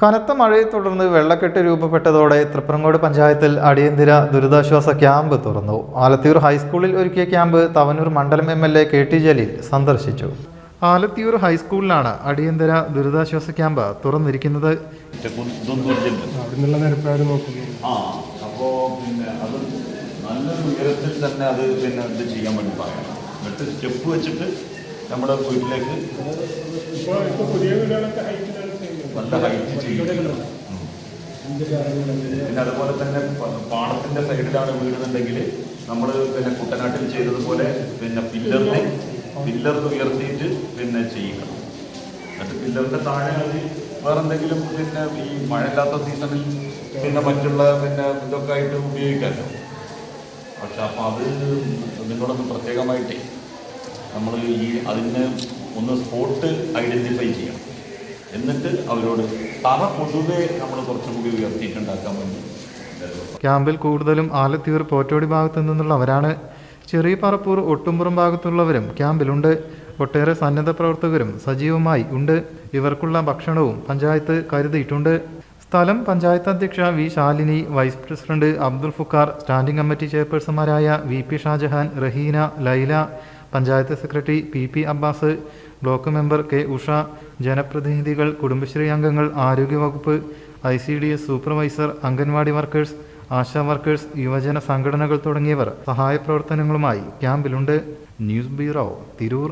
കനത്ത മഴയെ തുടർന്ന് വെള്ളക്കെട്ട് രൂപപ്പെട്ടതോടെ തൃപ്രങ്ങോട് പഞ്ചായത്തിൽ അടിയന്തര ദുരിതാശ്വാസ ക്യാമ്പ് തുറന്നു. ആലത്തിയൂർ ഹൈസ്കൂളിൽ ഒരുക്കിയ ക്യാമ്പ് തവനൂർ മണ്ഡലം M L A K T Jaleel സന്ദർശിച്ചു. ആലത്തിയൂർ ഹൈസ്കൂളിലാണ് അടിയന്തര ദുരിതാശ്വാസ ക്യാമ്പ് തുറന്നിരിക്കുന്നത്. നല്ലൊരു ഉയരത്തിൽ തന്നെ അത് പിന്നെ ഇത് ചെയ്യാൻ വേണ്ടി എന്നിട്ട് സ്റ്റെപ്പ് വെച്ചിട്ട് നമ്മുടെ വീട്ടിലേക്ക് ഇപ്പോൾ ഇപ്പോൾ പുതിയ വീടുകളൊക്കെ ഹൈറ്റിലാണ്. നല്ല ഹൈറ്റ് ചെയ്യും. പിന്നെ അതുപോലെ തന്നെ പാടത്തിന്റെ സൈഡിലാണ് വീടുന്നുണ്ടെങ്കിൽ നമ്മൾ പിന്നെ കുട്ടനാട്ടിൽ ചെയ്തതുപോലെ പിന്നെ പില്ലറിനെ പില്ലറിന് ഉയർത്തിയിട്ട് പിന്നെ ചെയ്യുക എന്നിട്ട് പില്ലറിന്റെ താഴെ അത് വേറെന്തെങ്കിലും പിന്നെ ഈ മഴയില്ലാത്ത സീസണിൽ പിന്നെ മറ്റുള്ള പിന്നെ ഇതൊക്കെ ആയിട്ട് ഉപയോഗിക്കാമല്ലോ പക്ഷെ അപ്പം അത് നിങ്ങളൊന്ന് പ്രത്യേകമായിട്ടേ നമ്മൾ ഈ അതിന് ഒന്ന് സ്പോട്ട് ഐഡന്റിഫൈ ചെയ്യണം എന്നിട്ട് അവരോട് തറ പൊതുവെ നമ്മൾ കുറച്ചും കൂടി ഉയർത്തിയിട്ടുണ്ടാക്കാൻ വേണ്ടി ക്യാമ്പിൽ കൂടുതലും ആലത്തിയൂർ പോറ്റോടി ഭാഗത്തു നിന്നുള്ളവരാണ്. ചെറിയ പറപ്പൂർ ഒട്ടുംപുറം ഭാഗത്തുള്ളവരും ക്യാമ്പിലുണ്ട്. ഒട്ടേറെ സന്നദ്ധ പ്രവർത്തകരും സജീവമായി ഉണ്ട്. ഇവർക്കുള്ള ഭക്ഷണവും പഞ്ചായത്ത് കരുതിയിട്ടുണ്ട്. സ്ഥലം പഞ്ചായത്ത് അധ്യക്ഷ V Shalini vice president Abdul Fukkar standing committee ചെയർപേഴ്സൺമാരായ V P Shajahan Raheena Laila panchayat secretary P P Abbas block member K Usha ജനപ്രതിനിധികൾ കുടുംബശ്രീ അംഗങ്ങൾ ആരോഗ്യവകുപ്പ് I C D S supervisor anganwadi workers Asha workers യുവജന സംഘടനകൾ തുടങ്ങിയവർ സഹായ പ്രവർത്തനങ്ങളുമായി ക്യാമ്പിലുണ്ട്. News bureau Tirur.